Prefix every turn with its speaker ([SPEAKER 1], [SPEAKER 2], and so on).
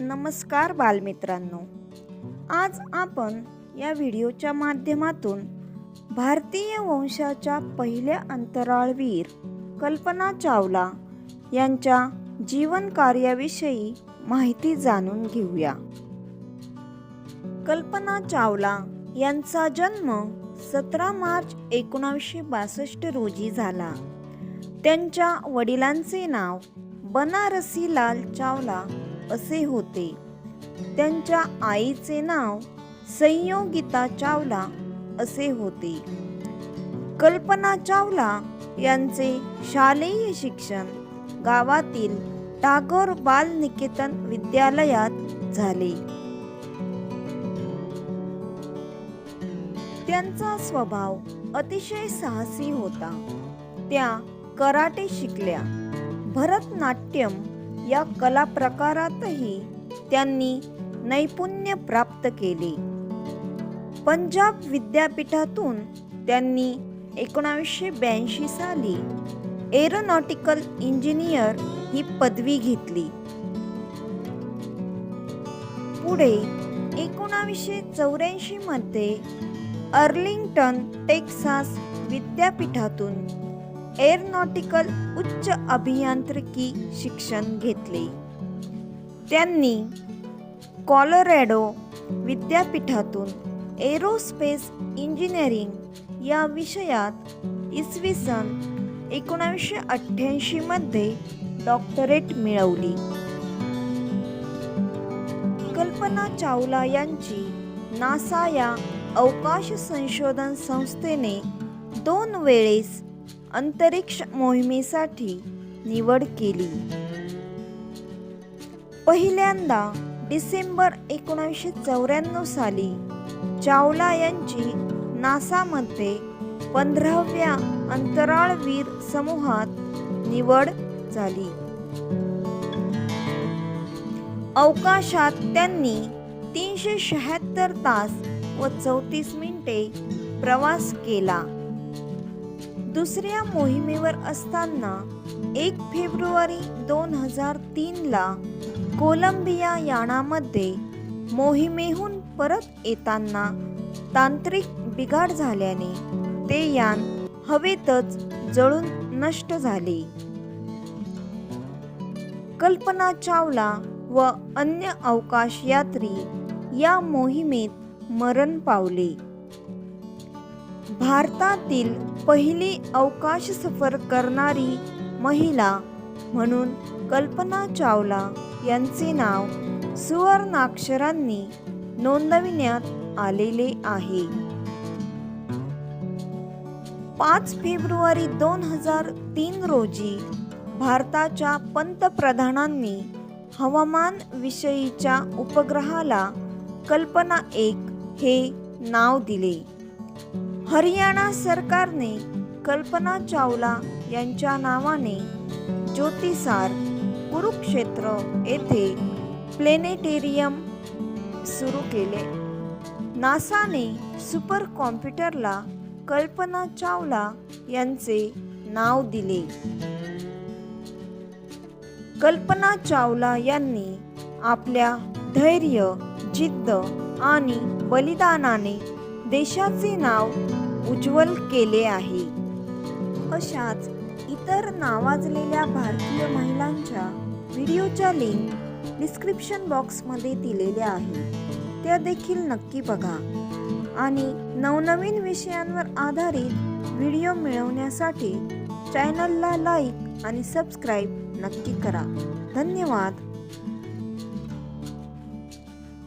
[SPEAKER 1] नमस्कार बालमित्रांनो. आज आपण या व्हिडिओच्या माध्यमातून भारतीय वंशाच्या पहिल्या अंतराळवीर कल्पना चावला यांच्या जीवन कार्याविषयी माहिती जाणून घेऊया. कल्पना चावला यांचा जन्म सतरा मार्च एकोणावीसशे बासष्ट रोजी झाला. त्यांच्या वडिलांचे नाव बनारसी लाल चावला असे होते. त्यांच्या आईचे नाव संयोगिता चावला असे होते. कल्पना चावला यांचे शालेय शिक्षण गावातील टागोर बाल निकेतन विद्यालयात झाले. त्यांचा स्वभाव अतिशय साहसी होता. त्या कराटे शिकल्या. भरतनाट्यम या कला प्रकारातही त्यांनी नैपुण्य प्राप्त केले. पंजाब विद्यापीठातून त्यांनी एकोणावीसशे ब्याऐंशी साली एरोनॉटिकल इंजिनियर ही पदवी घेतली. पुढे एकोणावीसशे चौऱ्याऐंशी मध्ये अर्लिंग्टन टेक्सास विद्यापीठातून एअरनॉटिकल उच्च अभियांत्रिकी शिक्षण घेतले. त्यांनी कॉलोरॅडो विद्यापीठातून एरोस्पेस इंजिनिअरिंग या विषयात इसवी सन एकोणावीसशे अठ्ठ्याऐंशीमध्ये डॉक्टरेट मिळवली. कल्पना चावला यांची नासा या अवकाश संशोधन संस्थेने दोन वेळेस अंतरिक्ष मोहिमेसाठी निवड केली. पहिल्यांदा डिसेंबर एकोणीसशे चौऱ्याण्णव साली चावला यांची नासामध्ये पंधराव्या अंतराळवीर समूहात निवड झाली. अवकाशात त्यांनी तीनशे शहात्तर तास व चौतीस मिनिटे प्रवास केला. दुसऱ्या मोहिमेवर असताना एक फेब्रुवारी दोन हजार तीनला कोलंबिया यानामध्ये मोहिमेहून परत येताना तांत्रिक बिघाड झाल्याने ते यान हवेतच जळून नष्ट झाले. कल्पना चावला व अन्य अवकाश यात्री या मोहिमेत मरण पावले. भारतातील पहिली अवकाश सफर करणारी महिला म्हणून कल्पना चावला यांचे नाव सुवर्णाक्षरांनी नोंदविण्यात आलेले आहे. पाच फेब्रुवारी दोन हजार तीन रोजी भारताच्या पंतप्रधानांनी हवामान विषयीच्या उपग्रहाला कल्पना एक हे नाव दिले. हरियाणा सरकारने कल्पना चावला यांच्या नावाने ज्योतिसार कुरुक्षेत्र येथे प्लेनेटेरियम सुरू केले. नासाने सुपर कॉम्प्युटरला कल्पना चावला यांचे नाव दिले. कल्पना चावला यांनी आपल्या धैर्य जिद्द आणि बलिदानाने देशाचे नाव उज्ज्वल केले आहे. अशाच इतर नावाजलेल्या भारतीय महिलांच्या व्हिडिओच्या लिंक डिस्क्रिप्शन बॉक्समध्ये दिलेल्या आहे त्या देखील नक्की बघा. आणि नवनवीन विषयांवर आधारित व्हिडिओ मिळवण्यासाठी चॅनलला लाईक आणि सबस्क्राईब नक्की करा. धन्यवाद.